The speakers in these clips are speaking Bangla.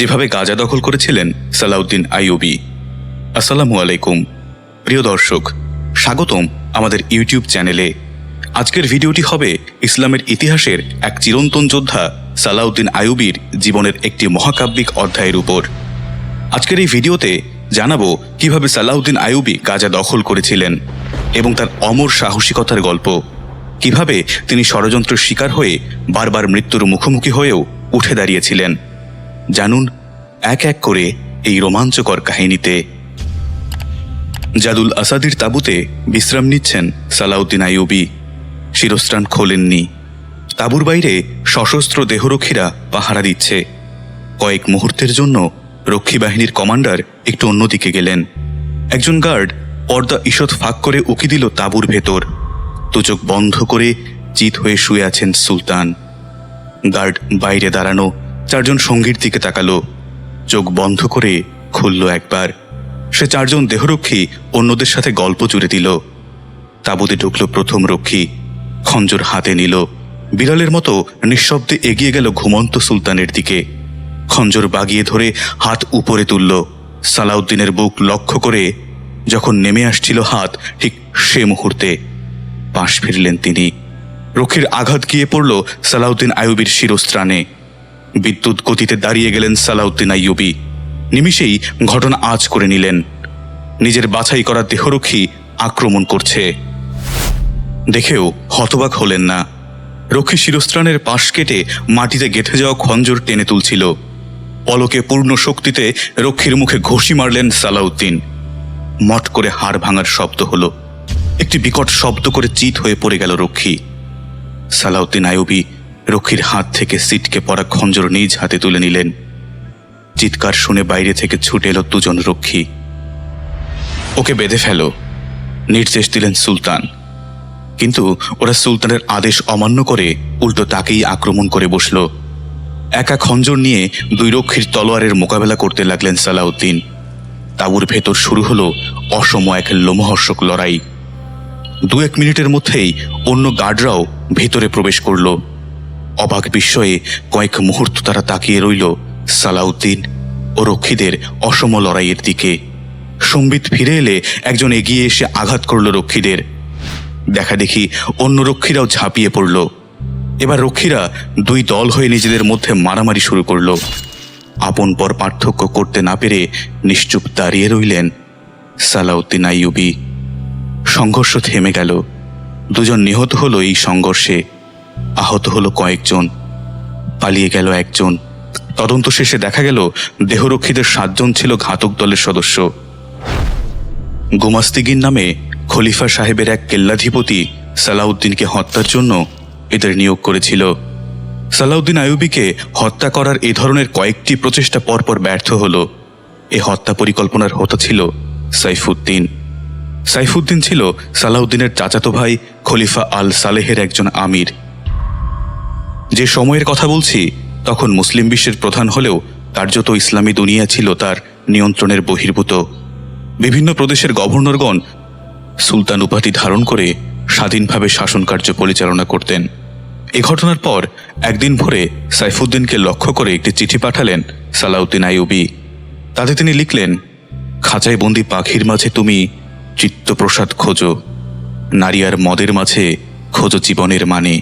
যেভাবে গাজা দখল করেছিলেন সালাউদ্দিন আইয়ুবি। আসসালামু আলাইকুম। প্রিয় দর্শক, স্বাগতম আমাদের ইউটিউব চ্যানেলে। আজকের ভিডিওটি হবে ইসলামের ইতিহাসের এক চিরন্তন যোদ্ধা সালাউদ্দিন আইয়ুবির জীবনের একটি মহাকাব্যিক অধ্যায়ের উপর। আজকের এই ভিডিওতে জানাব কীভাবে সালাউদ্দিন আইয়ুবি গাজা দখল করেছিলেন এবং তার অমর সাহসিকতার গল্প। কীভাবে তিনি ষড়যন্ত্রের শিকার হয়ে বারবার মৃত্যুর মুখোমুখি হয়েও উঠে দাঁড়িয়েছিলেন। জানুন, এক এক করে এই রোমাঞ্চকর কাহিনীতে জাদুল আসাদির তাঁবুতে বিশ্রাম নিচ্ছেন সালাউদ্দিন আইয়ুবি। শিরস্ত্রাণ খোলেননি। তাঁবুর বাইরে সশস্ত্র দেহরক্ষীরা পাহারা দিচ্ছে। কয়েক মুহূর্তের জন্য রক্ষী বাহিনীর কমান্ডার একটু অন্যদিকে গেলেন। একজন গার্ড পর্দা ঈষৎ ফাঁক করে উকি দিল তাঁবুর ভেতর। দুচোখ বন্ধ করে চিত হয়ে শুয়ে আছেন সুলতান। গার্ড বাইরে দাঁড়ানো চারজন সঙ্গীর দিকে তাকালো। চোখ বন্ধ করে খুলল একবার। সে চারজন দেহরক্ষী অন্যদের সাথে গল্প জুড়ে দিল। তাঁবুতে ঢুকল প্রথম রক্ষী। খঞ্জর হাতে নিল। বিড়ালের মতো নিঃশব্দে এগিয়ে গেল ঘুমন্ত সুলতানের দিকে। খঞ্জর বাগিয়ে ধরে হাত উপরে তুলল। সালাউদ্দিনের বুক লক্ষ্য করে যখন নেমে আসছিল হাত, ঠিক সে মুহূর্তে পাশ ফিরলেন তিনি। রক্ষীর আঘাত গিয়ে পড়ল সালাউদ্দিন আইয়ুবির শিরস্ত্রাণে। বিদ্যুৎ গতিতে দাঁড়িয়ে গেলেন সালাউদ্দিন আইয়ুবি। নিমিষেই ঘটনা আজ করে নিলেন। নিজের বাছাই করা দেহরক্ষী আক্রমণ করছে। দেখেও হতবাক হলেন না। রক্ষী শিরস্ত্রাণের পাশ কেটে মাটিতে গেঁথে যাওয়া খঞ্জর টেনে তুলছিল। পলকে পূর্ণ শক্তিতে রক্ষীর মুখে ঘষি মারলেন সালাউদ্দিন। মট করে হাড় ভাঙার শব্দ হলো। একটি বিকট শব্দ করে চিত হয়ে পড়ে গেল রক্ষী। সালাউদ্দিন আয়ুবি রক্ষীর হাত থেকে সিটকে পড়া খঞ্জর নিজ হাতে তুলে নিলেন। চিৎকার শুনে বাইরে থেকে ছুটে এলো দুজন রক্ষী। ওকে বেঁধে ফেলো, নির্দেশ দিলেন সুলতান। কিন্তু ওরা সুলতানের আদেশ অমান্য করে উল্টো তাকেই আক্রমণ করে বসল। একা খঞ্জর নিয়ে দুই রক্ষীর তলোয়ারের মোকাবেলা করতে লাগলেন সালাউদ্দিন। তাঁবুর ভেতর শুরু হলো অসম এক লোমহর্ষক লড়াই। দু এক মিনিটের মধ্যেই অন্য গার্ডরাও ভেতরে প্রবেশ করল। অবাক বিস্ময়ে কয়েক মুহূর্ত তারা তাকিয়ে রইল সালাউদ্দিন ও রক্ষীদের অসম লড়াইয়ের দিকে। সম্বিত ফিরে এলে একজন এগিয়ে এসে আঘাত করল রক্ষীদের। দেখা দেখি অন্য রক্ষীরাও ঝাঁপিয়ে পড়ল। এবার রক্ষীরা দুই দল হয়ে নিজেদের মধ্যে মারামারি শুরু করল। আপন পর পার্থক্য করতে না পেরে নিশ্চুপ দাঁড়িয়ে রইলেন সালাউদ্দিন আইয়ুবি। সংঘর্ষ থেমে গেল। দুজন নিহত হলো এই সংঘর্ষে। আহত হলো কয়েকজন, পালিয়ে গেল একজন। তদন্ত শেষে দেখা গেল দেহরক্ষীদের সাতজন ছিল ঘাতক দলের সদস্য। গুমাস্তিগির নামে খলিফা সাহেবের এক কেল্লাধিপতি সালাউদ্দিনকে হত্যার জন্য এদের নিয়োগ করেছিল। সালাউদ্দিন আইয়ুবিকে হত্যা করার এ ধরনের কয়েকটি প্রচেষ্টা পরপর ব্যর্থ হল। এ হত্যা পরিকল্পনার হতা ছিল সাইফুদ্দিন। সাইফুদ্দিন ছিল সালাউদ্দিনের চাচাতো ভাই খলিফা আল সালেহের একজন আমির। যে সময়ের কথা বলছি, তখন মুসলিম বিশ্বের প্রধান হলেও কার্যত ইসলামী দুনিয়া ছিল তার নিয়ন্ত্রণের বহির্ভূত। বিভিন্ন প্রদেশের গভর্নরগণ সুলতান উপাধি ধারণ করে স্বাধীনভাবে শাসন কার্য পরিচালনা করতেন। এ ঘটনার পর একদিন ভোরে সাইফুদ্দিনকে লক্ষ্য করে একটি চিঠি পাঠালেন সালাউদ্দিন আইয়ুবি। তাতে তিনি লিখলেন, খাঁচায় বন্দি পাখির মাঝে তুমি চিত্তপ্রসাদ খোঁজো, নারী আর মদের মাঝে খোঁজো জীবনের মানে।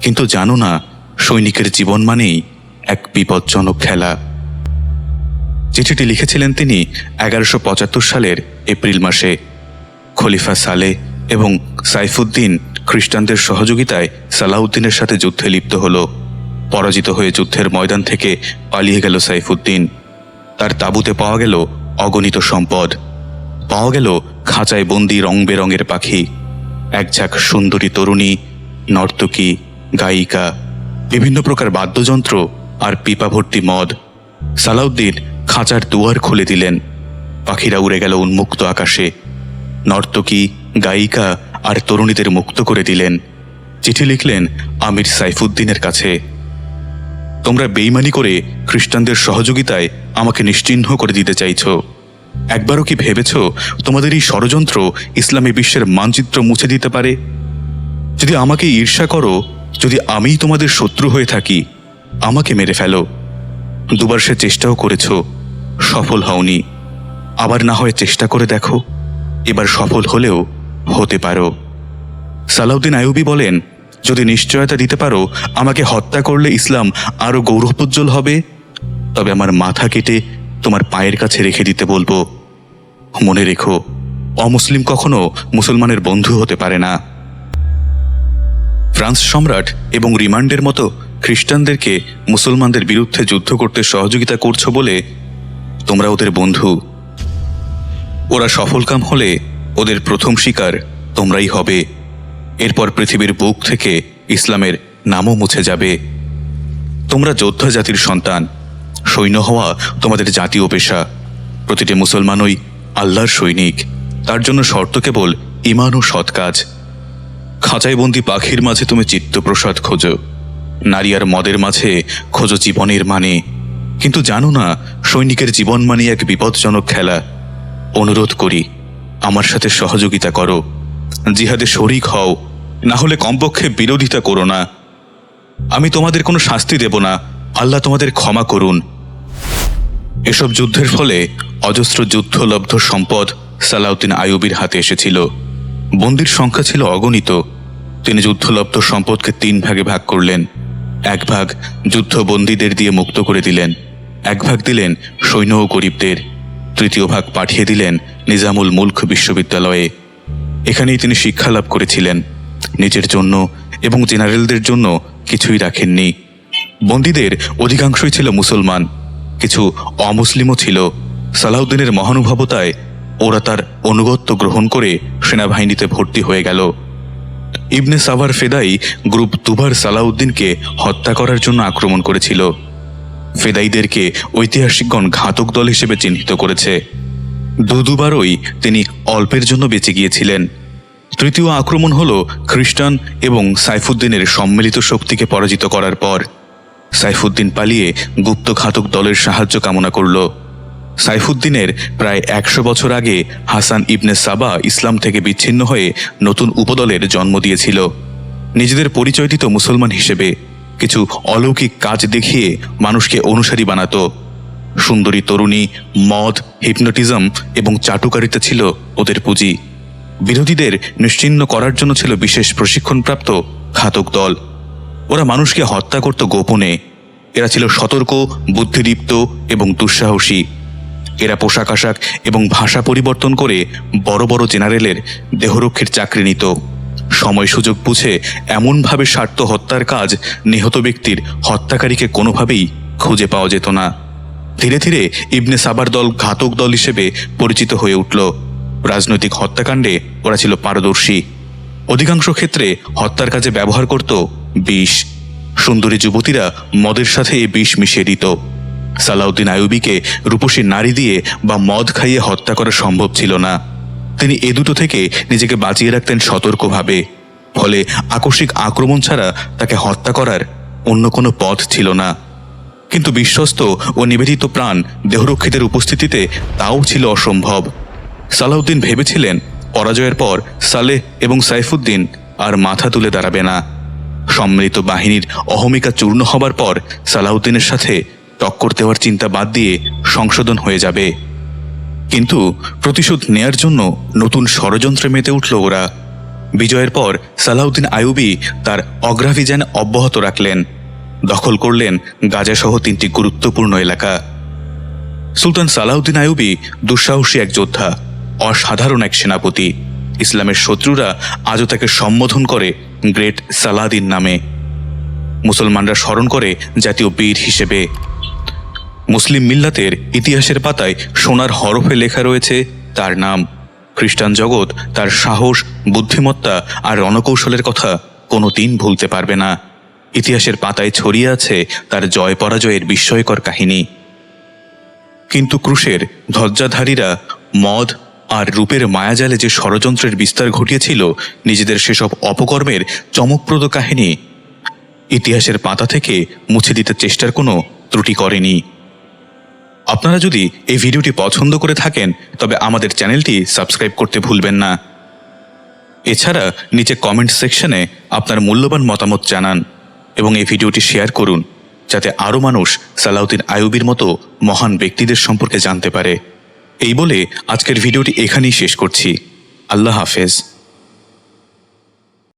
কিন্তু জানো না সৈনিকের জীবন মানেই এক বিপজ্জনক খেলা। চিঠিটি লিখেছিলেন তিনি এগারোশো পঁচাত্তর সালের এপ্রিল মাসে। খলিফা সালে এবং সাইফুদ্দিন খ্রিস্টানদের সহযোগিতায় সালাউদ্দিনের সাথে যুদ্ধে লিপ্ত হল। পরাজিত হয়ে যুদ্ধের ময়দান থেকে পালিয়ে গেল সাইফুদ্দিন। তার তাঁবুতে পাওয়া গেল অগণিত সম্পদ। পাওয়া গেল খাঁচায় বন্দি রং বেরঙের পাখি। এক ঝাঁক সুন্দরী তরুণী, নর্তকী, গায়িকা বিভিন্ন প্রকার বাদ্যযন্ত্র আর পিপা ভর্তি মদ। সালাউদ্দিন খাঁচার দুয়ার খুলে দিলেন। পাখিরা উড়ে গেল উন্মুক্ত আকাশে। নর্তকী, গায়িকা আর তরুণীদের মুক্ত করে দিলেন। চিঠি লিখলেন আমির সাইফুদ্দিনের কাছে। তোমরা বেইমানি করে খ্রিস্টানদের সহযোগিতায় আমাকে নিশ্চিহ্ন করে দিতে চাইছ। একবারও কি ভেবেছ তোমাদের এই ষড়যন্ত্র ইসলামী বিশ্বের মানচিত্র মুছে দিতে পারে? যদি আমাকে ঈর্ষা করো যদি আমিই তোমাদের শত্রু হয়ে থাকি, আমাকে মেরে ফেলো। দুবার সে চেষ্টাও করেছ, সফল হওনি। আবার না হয় চেষ্টা করে দেখো, এবার সফল হলেও হতে পারো। সালাউদ্দিন আয়ুবি বলেন, যদি নিশ্চয়তা দিতে পারো, আমাকে হত্যা করলে ইসলাম আরও গৌরবোজ্জ্বল হবে। তবে আমার মাথা কেটে তোমার পায়ের কাছে রেখে দিতে বলব। মনে রেখো, অমুসলিম কখনো মুসলমানের বন্ধু হতে পারে না। ফ্রান্স সম্রাট এবং রিমান্ডের মতো খ্রিস্টানদেরকে মুসলমানদের বিরুদ্ধে যুদ্ধ করতে সহযোগিতা করছ বলে তোমরা ওদের বন্ধু। ওরা সফলকাম হলে ওদের প্রথম শিকার তোমরাই হবে। এরপর পৃথিবীর বুক থেকে ইসলামের নামও মুছে যাবে। তোমরা যোদ্ধা জাতির সন্তান, সৈন্য হওয়া তোমাদের জাতীয় পেশা। প্রতিটি মুসলমানই আল্লাহর সৈনিক। তার জন্য শর্ত কেবল ইমান ও সৎ কাজ। খাঁচায় বন্দি পাখির মাঝে তুমি চিত্তপ্রসাদ খোঁজো। নারী আর মদের মাঝে খোঁজো জীবনের মানে। কিন্তু জানো না, সৈনিকের জীবন মানে এক বিপজ্জনক খেলা। অনুরোধ করি, আমার সাথে সহযোগিতা করো। জিহাদে শরিক হও, না হলে কমপক্ষে বিরোধিতা করো না। আমি তোমাদের কোনো শাস্তি দেব না, আল্লাহ তোমাদের ক্ষমা করুন। এসব যুদ্ধের ফলে অজস্র যুদ্ধলব্ধ সম্পদ সালাউদ্দিন আইয়ুবির হাতে এসেছিল। বন্দির সংখ্যা ছিল অগণিত। তিনি যুদ্ধলব্ধ সম্পদকে তিন ভাগে ভাগ করলেন। এক ভাগ যুদ্ধবন্দীদের দিয়ে মুক্ত করে দিলেন। এক ভাগ দিলেন সৈন্য ও গরিবদের। তৃতীয় ভাগ পাঠিয়ে দিলেন নিজামুল মুলক বিশ্ববিদ্যালয়ে। এখানেই তিনি শিক্ষা লাভ করেছিলেন। নিজের জন্য এবং জেনারেলদের জন্য কিছুই রাখেননি। বন্দীদের অধিকাংশই ছিল মুসলমান। কিছু অমুসলিমও ছিল। সালাউদ্দিনের মহানুভবতায় ওরা তার অনুগত্য গ্রহণ করে সেনাবাহিনীতে ভর্তি হয়ে গেল। ইবনে সাভার ফেদাই গ্রুপ দুবার সালাউদ্দিনকে হত্যা করার জন্য আক্রমণ করেছিল। ফেদাইদেরকে ঐতিহাসিকগণ ঘাতক দল হিসেবে চিহ্নিত করেছে। দু দুবারই তিনি অল্পের জন্য বেঁচে গিয়েছিলেন। তৃতীয় আক্রমণ হল খ্রিস্টান এবং সাইফুদ্দিনের সম্মিলিত শক্তিকে পরাজিত করার পর। সাইফুদ্দিন পালিয়ে গুপ্ত ঘাতক দলের সাহায্য কামনা করল। সাইফুদ্দিনের প্রায় একশো বছর আগে হাসান ইবনে সাবা ইসলাম থেকে বিচ্ছিন্ন হয়ে নতুন উপদলের জন্ম দিয়েছিল। নিজেদের পরিচয় দিত মুসলমান হিসেবে কিছু অলৌকিক কাজ দেখিয়ে মানুষকে অনুসারী বানাত। সুন্দরী তরুণী, মদ, হিপনোটিজম এবং চাটুকারিতা ছিল ওদের পুঁজি। বিরোধীদের নিশ্চিহ্ন করার জন্য ছিল বিশেষ প্রশিক্ষণপ্রাপ্ত ঘাতক দল। ওরা মানুষকে হত্যা করত গোপনে। এরা ছিল সতর্ক, বুদ্ধিদীপ্ত এবং দুঃসাহসী। এরা পোশাক আশাক এবং ভাষা পরিবর্তন করে বড় বড় জেনারেলের দেহরক্ষীর চাকরি নিত। সময় সুযোগ বুঝে এমনভাবে স্বার্থ হত্যার কাজ নিহত ব্যক্তির হত্যাকারীকে কোনোভাবেই খুঁজে পাওয়া যেত না। ধীরে ধীরে ইবনে সাবার দল ঘাতক দল হিসেবে পরিচিত হয়ে উঠল। রাজনৈতিক হত্যাকাণ্ডে ওরা ছিল পারদর্শী। অধিকাংশ ক্ষেত্রে হত্যার কাজে ব্যবহার করত বিষ। সুন্দরী যুবতীরা মদের সাথে এই বিষ মিশিয়ে দিত। সালাউদ্দিন আইয়ুবিকে রূপসী নারী দিয়ে বা মদ খাইয়ে হত্যা করা সম্ভব ছিল না। তিনি এ দুটো থেকে নিজেকে বাঁচিয়ে রাখতেন সতর্কভাবে। ফলে আকস্মিক আক্রমণ ছাড়া তাকে হত্যা করার অন্য কোনো পথ ছিল না। কিন্তু বিশ্বস্ত ও নিবেদিত প্রাণ দেহরক্ষীদের উপস্থিতিতে তাও ছিল অসম্ভব। সালাউদ্দিন ভেবেছিলেন, পরাজয়ের পর সালেহ এবং সাইফুদ্দিন আর মাথা তুলে দাঁড়াবে না। সম্মিলিত বাহিনীর অহমিকা চূর্ণ হবার পর সালাউদ্দিনের সাথে টক্কর দেওয়ার চিন্তা বাদ দিয়ে সংশোধন হয়ে যাবে। কিন্তু প্রতিশোধ নেয়ার জন্য নতুন ষড়যন্ত্রে মেতে উঠল ওরা। বিজয়ের পর সালাউদ্দিন আইয়ুবি তার অগ্রাভিযান অব্যাহত রাখলেন। দখল করলেন গাজাসহ তিনটি গুরুত্বপূর্ণ এলাকা। সুলতান সালাউদ্দিন আয়ুবি দুঃসাহসী এক যোদ্ধা, অসাধারণ এক সেনাপতি। ইসলামের শত্রুরা আজও তাকে সম্বোধন করে গ্রেট সালাদিন নামে। মুসলমানরা স্মরণ করে জাতীয় বীর হিসেবে। মুসলিম মিল্লাতের ইতিহাসের পাতায় সোনার হরফে লেখা রয়েছে তার নাম। খ্রিস্টান জগৎ, তার সাহস, বুদ্ধিমত্তা আর রণকৌশলের কথা কোনো দিন ভুলতে পারবে না। ইতিহাসের পাতায় ছড়িয়ে আছে তার জয় পরাজয়ের বিস্ময়কর কাহিনী। কিন্তু ক্রুশের ধ্বজাধারীরা মদ আর রূপের মায়াজালে যে ষড়যন্ত্রের বিস্তার ঘটিয়েছিল, নিজেদের সেসব অপকর্মের চমকপ্রদ কাহিনী ইতিহাসের পাতা থেকে মুছে দিতে চেষ্টার কোনো ত্রুটি করেনি। আপনারা যদি এই ভিডিওটি পছন্দ করে থাকেন, তবে আমাদের চ্যানেলটি সাবস্ক্রাইব করতে ভুলবেন না। এছাড়া নিচে কমেন্ট সেকশনে আপনার মূল্যবান মতামত জানান এবং এই ভিডিওটি শেয়ার করুন, যাতে আরও মানুষ সালাউদ্দিন আয়ুবির মতো মহান ব্যক্তিদের সম্পর্কে জানতে পারে। এই বলে আজকের ভিডিওটি এখানেই শেষ করছি। আল্লাহ হাফেজ।